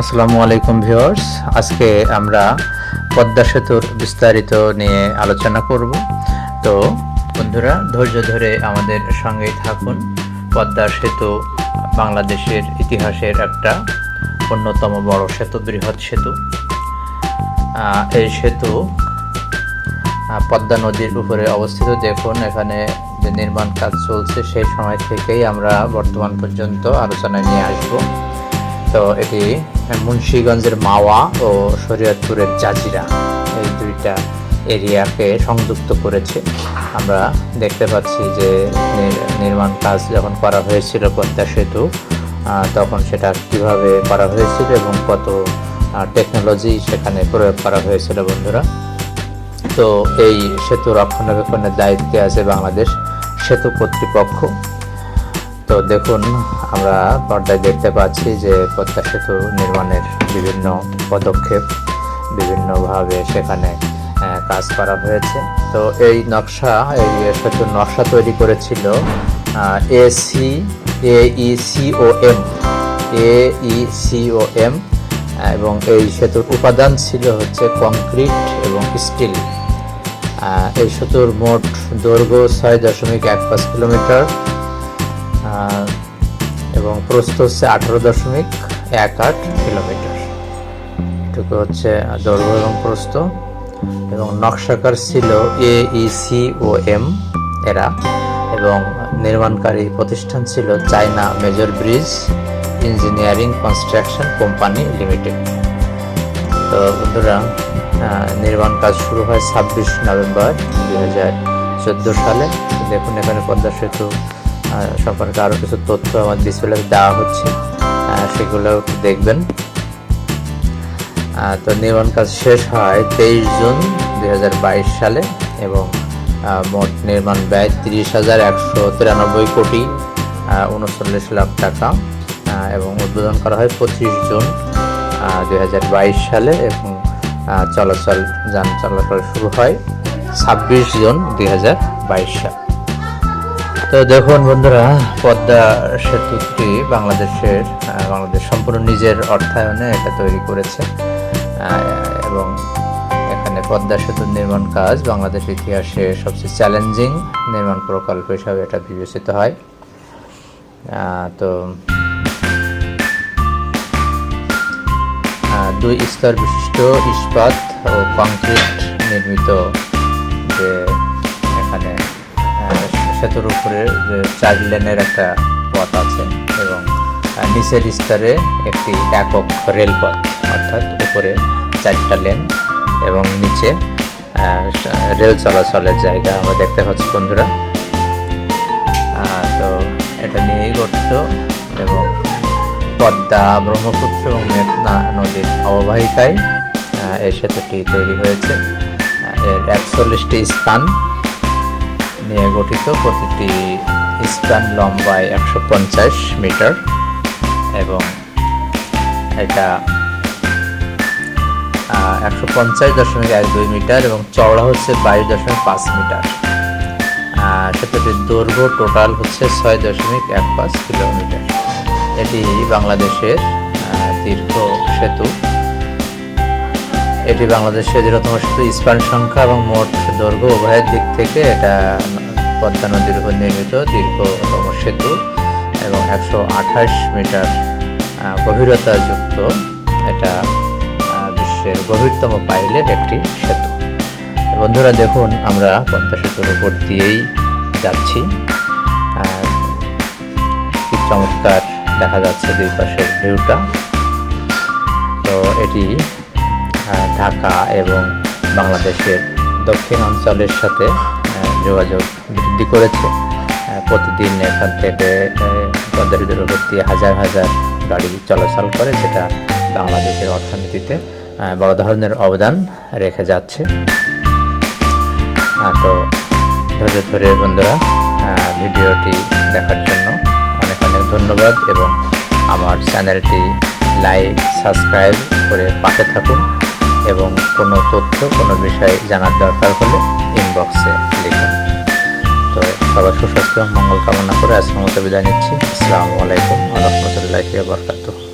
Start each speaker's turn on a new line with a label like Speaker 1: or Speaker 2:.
Speaker 1: আসসালামু আলাইকুম ভিউয়ার্স। আজকে আমরা পদ্মা সেতুর বিস্তারিত নিয়ে আলোচনা করব। তো বন্ধুরা, ধৈর্য ধরে আমাদের সঙ্গেই থাকুন। পদ্মা সেতু বাংলাদেশের ইতিহাসের একটা অন্যতম বড় সেতু, বৃহৎ সেতু। এই সেতু পদ্মা নদীর উপরে অবস্থিত। দেখুন, এখানে যে নির্মাণ কাজ চলছে, সেই সময় থেকেই আমরা বর্তমান পর্যন্ত আলোচনায় নিয়ে আসব। তো এটি মুন্সীগঞ্জের মাওয়া ও শরীয়তপুরের জাজিরা। এই দুইটা এরিয়াকে সংযুক্ত করেছে। আমরা দেখতে পাচ্ছি যে নির্মাণ কাজ যখন করা হয়েছিল পদ্মা সেতু তখন সেটা কীভাবে করা হয়েছিল এবং কত টেকনোলজি সেখানে প্রয়োগ করা হয়েছিল বন্ধুরা। তো এই সেতু রক্ষণাবেক্ষণের দায়িত্বে আছে বাংলাদেশ সেতু কর্তৃপক্ষ। তো দেখুন, আমরা পর্দায় দেখতে পাচ্ছি যে পদ্মা সেতু নির্মাণের বিভিন্ন পদক্ষেপ, বিভিন্নভাবে সেখানে কাজ করা হয়েছে। তো এই নকশা, এই সেতুর নকশা তৈরি করেছিল এসি এইসিওএম এইসিওএম এবং এই সেতুর উপাদান ছিল হচ্ছে কংক্রিট এবং স্টিল। এই সেতুর মোট দৈর্ঘ্য ছয় দশমিক এক পাঁচ কিলোমিটার। এবং প্রস্থ হচ্ছে আঠারো দশমিক এক আট কিলোমিটার। এটুকু হচ্ছে দৈর্ঘ্য এবং প্রস্থ। এবং নকশাকার ছিল এ সি ও এম এরা। এবং নির্মাণকারী প্রতিষ্ঠান ছিল China major bridge engineering construction company limited. তো বন্ধুরা নির্মাণ কাজ শুরু হয় ছাব্বিশ নভেম্বর দু হাজার চোদ্দ সালে। দেখুন এখানে পদ্মা সেতু সম্পর্কে আরও কিছু তথ্য আমার ডিসপ্লে দেওয়া হচ্ছে সেগুলো দেখবেন। তো নির্মাণ কাজ শেষ হয় তেইশ জুন দুই হাজার বাইশ সালে এবং মোট নির্মাণ ব্যয় তিরিশ হাজার একশো তিরানব্বই কোটি উনচল্লিশ লাখ টাকা এবং উদ্বোধন করা হয় পঁচিশ জুন দুই হাজার বাইশ সালে এবং চলাচল যান চলাচল শুরু হয় ছাব্বিশ জুন দুই সাল। তো দেখুন বন্ধুরা, পদ্মা সেতুটি বাংলাদেশের বাংলাদেশ সম্পূর্ণ নিজের অর্থায়নে এটা তৈরি করেছে। এবং এখানে পদ্মা সেতুর নির্মাণ কাজ বাংলাদেশ ইতিহাসে সবচেয়ে চ্যালেঞ্জিং নির্মাণ প্রকল্প হিসাবে এটা বিবেচিত হয়। তো দুই স্তর বিশিষ্ট ইস্পাত ও কংক্রিট নির্মিত সেতুর উপরে যে চার লেনের একটা পথ আছে এবং নিচের স্তরে একটি একক রেলপথ, অর্থাৎ উপরে চারটা লেন এবং নিচে রেল চলাচলের জায়গা আমরা দেখতে পাচ্ছি বন্ধুরা। তো এটা নিয়েই গঠিত এবং পদ্মা, ব্রহ্মপুত্র এবং মেঘনা নদীর অববাহিকায় এই সেতুটি তৈরি হয়েছে। এর একচল্লিশটি স্থান নিয়ে গঠিত প্রতিটি স্থান লম্বায় একশো পঞ্চাশ মিটার এবং এটা একশো পঞ্চাশ দশমিক এক দুই মিটার এবং চওড়া হচ্ছে বাইশ দশমিক পাঁচ মিটার। আহ, সেতুটির দৈর্ঘ্য টোটাল হচ্ছে ছয় দশমিক এক পাঁচ কিলোমিটার। এটি বাংলাদেশের দীর্ঘ সেতু। এটি বাংলাদেশের দীর্ঘতম সেতু স্পান সংখ্যা এবং মোট দৈর্ঘ্য উভয়ের দিক থেকে এটা পদ্মা নদীর উপর নির্মিত দীর্ঘতম সেতু এবং একশো আঠাশ মিটার গভীরতাযুক্ত এটা বিশ্বের গভীরতম পাইলের একটি সেতু। বন্ধুরা দেখুন, আমরা পদ্মা সেতুর উপর দিয়েই যাচ্ছি। কি চমৎকার দেখা যাচ্ছে দুই পাশের ভিউটা। তো এটি ঢাকা এবং বাংলাদেশের দক্ষিণ অঞ্চলের সাথে যোগাযোগ বৃদ্ধি করেছে। প্রতিদিন এখান থেকে পদ্মা সেতুর হাজার হাজার গাড়ি চলাচল করে, যেটা বাংলাদেশের অর্থনীতিতে বড় ধরনের অবদান রেখে যাচ্ছে। তো ধৈর্য ধরে বন্ধুরা ভিডিওটি দেখার জন্য অনেক অনেক ধন্যবাদ এবং আমার চ্যানেলটি লাইক, সাবস্ক্রাইব করে পাশে থাকুন। এবং কোনো তথ্য, কোনো বিষয়ে জানার দরকার হলে ইনবক্সে লিখুন। তো সবার সুস্বাস্থ্য, মঙ্গল কামনা করে আজকের মতো বিদায় নিচ্ছি। আসসালামু আলাইকুম রহমতুল্লাহি বরকাতুহ।